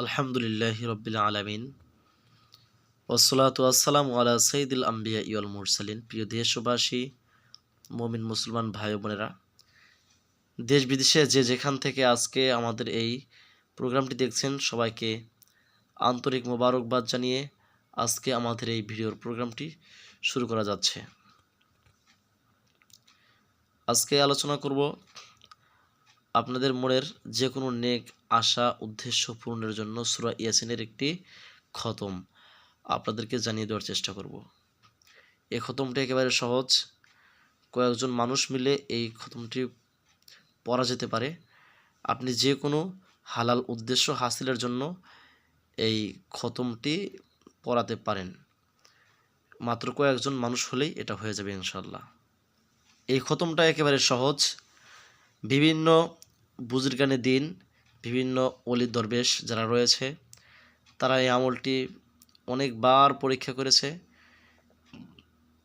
আলহামদুলিল্লাহ রবিল আলমিন। ওসলাত আসসালাম আলা সঈদুল আম্বিয়া ইউল মুরসালিন। প্রিয় দেশবাসী, মমিন মুসলমান ভাই বোনেরা, দেশ বিদেশে যে যেখান থেকে আজকে আমাদের এই প্রোগ্রামটি দেখছেন, সবাইকে আন্তরিক মোবারকবাদ জানিয়ে আজকে আমাদের এই ভিডিওর প্রোগ্রামটি শুরু করা যাচ্ছে। আজকে আলোচনা করব আপনাদের মনের যে কোনো নেক, আশা, উদ্দেশ্য পূরণের জন্য সুরা ইয়াসিনের একটি খতম আপনাদেরকে জানিয়ে দেওয়ার চেষ্টা করব। এই খতমটি একেবারে সহজ। কয়েকজন মানুষ মিলে এই খতমটি পড়া যেতে পারে। আপনি যে কোনো হালাল উদ্দেশ্য হাসিলের জন্য এই খতমটি পড়াতে পারেন। মাত্র কয়েকজন মানুষ হলেই এটা হয়ে যাবে ইনশাল্লাহ এই খতমটা একেবারে সহজ। বিভিন্ন বুজুর্গানে দিন, বিভিন্ন অলি দরবেশ যারা রয়েছে, তারা এই আমলটি অনেকবার পরীক্ষা করেছে।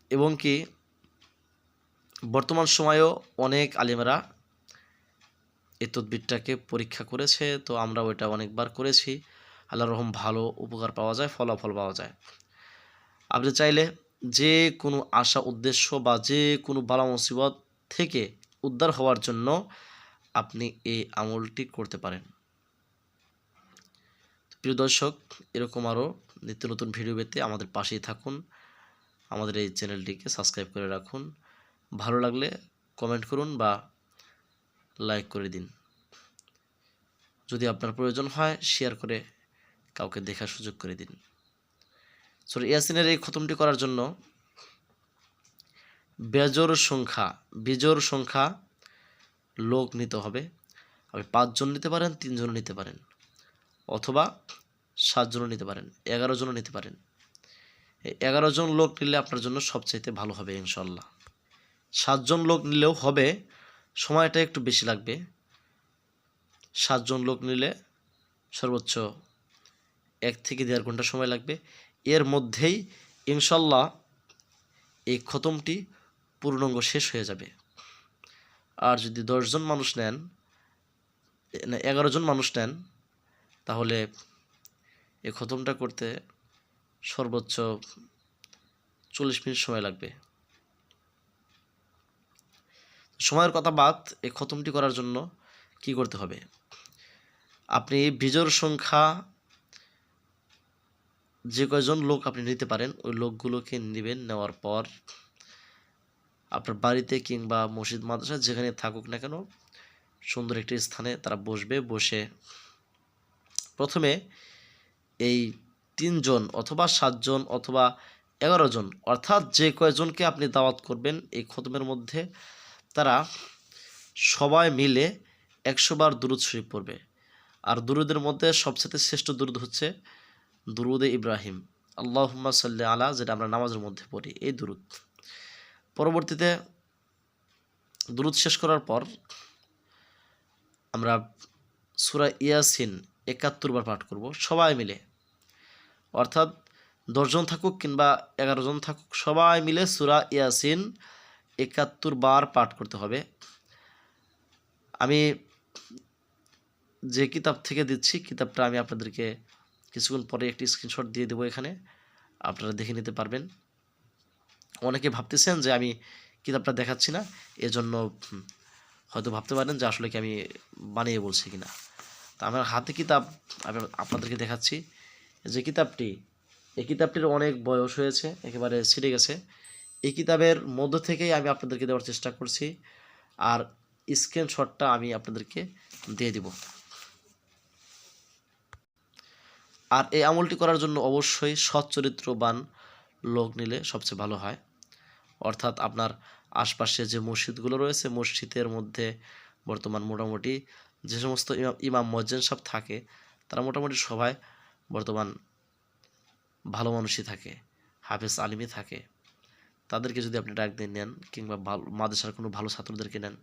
এবং কি, বর্তমান সময়েও অনেক আলিমেরা এই তদ্বিরটাকে পরীক্ষা করেছে, তো আমরা ওইটা অনেকবার করেছি। আল্লাহ রহম ভালো উপকার পাওয়া যায়, ফলাফল পাওয়া যায়। আপনি চাইলে যে কোনো আশা, উদ্দেশ্য বা যে কোনো বালা মুসিবত থেকে উদ্ধার হওয়ার জন্য আপনি এই আমলটি করতে পারেন। প্রিয় দর্শক, এরকম আরও নিত্য নতুন ভিডিও পেতে আমাদের পাশেই থাকুন। আমাদের এই চ্যানেলটিকে সাবস্ক্রাইব করে রাখুন। ভালো লাগলে কমেন্ট করুন বা লাইক করে দিন। যদি আপনার প্রয়োজন হয় শেয়ার করে কাউকে দেখার সুযোগ করে দিন। সরি ইয়াসিনের এই খতমটি করার জন্য বেজোর সংখ্যা বেজোর সংখ্যা লোক নিতে হবে। আপনি পাঁচজন নিতে পারেন তিনজন নিতে পারেন। অথবা সাতজনও নিতে পারেন এগারো জনও নিতে পারেন। এই এগারো জন লোক নিলে আপনার জন্য সবচাইতে ভালো হবে ইনশাল্লাহ সাতজন লোক নিলেও হবে, সময়টা একটু বেশি লাগবে। সাতজন লোক নিলে সর্বোচ্চ এক থেকে দেড় ঘণ্টা সময় লাগবে। এর মধ্যেই ইনশাল্লাহ এই খতমটি পূর্ণাঙ্গ শেষ হয়ে যাবে। আর যদি দশজন মানুষ নেন এগারো জন মানুষ নেন, তাহলে এই খতমটা করতে সর্বোচ্চ চল্লিশ মিনিট সময় লাগবে। সময়ের কথা বাদ এই খতমটি করার জন্য কি করতে হবে? আপনি বিজোর সংখ্যা যে কয়জন লোক আপনি নিতে পারেন, ওই লোকগুলোকে নেবেন, নেওয়ার পর আপনার বাড়িতে কিংবা মসজিদ, মাদ্রাসা যেখানে থাকুক না কেন, সুন্দর একটি স্থানে তারা বসবে, বসে প্রথমে এই তিনজন অথবা সাতজন অথবা এগারো জন, অর্থাৎ যে কয়জনকে আপনি দাওয়াত করবেন, এই খতমের মধ্যে তারা সবাই মিলে একশো বার দুরুদ শরীফ পড়বে। আর দুরুদের মধ্যে সবচেয়ে শ্রেষ্ঠ দুরুদ হচ্ছে দুরুদে ইব্রাহিম। আল্লাহম্মা সাল্লি আলা, যেটা আমরা নামাজের মধ্যে পড়ি, এই দুরুদ। পরবর্তীতে দুরুদ শেষ করার পর আমরা সুরা ইয়াসিন একাত্তর বার পাঠ করব, সবাই মিলে। অর্থাৎ দশজন থাকুক কিংবা এগারো জন থাকুক, সবাই মিলে সুরা ইয়াসিন একাত্তর বার পাঠ করতে হবে। আমি যে কিতাব থেকে দিচ্ছি, কিতাবটা আমি আপনাদেরকে কিছুক্ষণ পরে একটি স্ক্রিনশট দিয়ে দেবো এখানে। আপনারা দেখে নিতে পারবেন। অনেকে ভাবতেছেন যে আমি কিতাবটা দেখাচ্ছি না, এজন্য হয়তো ভাবতে পারেন যে আসলে কি আমি বানিয়ে বলছি কিনা। তা আমার হাতে কিতাব, আমি আপনাদেরকে দেখাচ্ছি যে কিতাবটি, এই কিতাবটির অনেক বয়স হয়েছে, একেবারে ছিঁড়ে গেছে। এই কিতাবের মধ্য থেকেই আমি আপনাদেরকে দেওয়ার চেষ্টা করছি, আর স্ক্রিনশটটা আমি আপনাদেরকে দিয়ে দিব। আর এই আমলটি করার জন্য অবশ্যই সচ্চরিত্রবান লোক নিলে সবচেয়ে ভালো হয়। অর্থাৎ আপনার আশপাশে যে মসজিদগুলো রয়েছে, মসজিদের মধ্যে বর্তমান মোটামুটি যে সমস্ত ইমাম মজ্জেন সব থাকে, তারা মোটামুটি সবাই বর্তমান ভালো মানুষই থাকে, হাফেজ আলিমই থাকে। তাদেরকে যদি আপনি ডাক দিয়ে নেন কিংবা ভালো, মাদ্রাসার কোনো ভালো ছাত্রদেরকে নেন,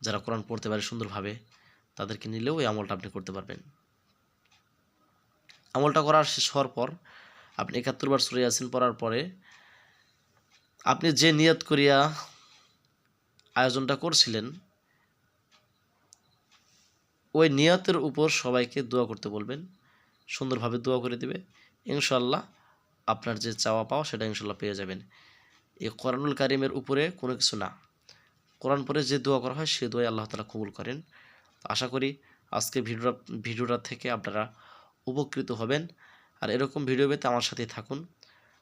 যারা কোরআন পড়তে পারে সুন্দরভাবে, তাদেরকে নিলেও এই আমলটা আপনি করতে পারবেন। আমলটা করার শেষ হওয়ার পর, আপনি একাত্তর বার সুরে আসিন পড়ার পরে আপনি যে নিয়ত করিয়া আয়োজনটা করছিলেন, ওই নিয়তের উপর সবাইকে দোয়া করতে বলবেন, সুন্দরভাবে দোয়া করে দিবে। ইনশাল্লাহ আপনার যে চাওয়া পাওয়া সেটা ইনশাল্লাহ পেয়ে যাবেন। এই কোরআনুল কারিমের উপরে কোনো কিছু না। কোরআন পরে যে দোয়া করা হয় সে দোয়াই আল্লাহ তালা কবুল করেন। আশা করি আজকে ভিডিওটা ভিডিওটা থেকে আপনারা উপকৃত হবেন। আর এরকম ভিডিও পেতে আমার সাথে থাকুন।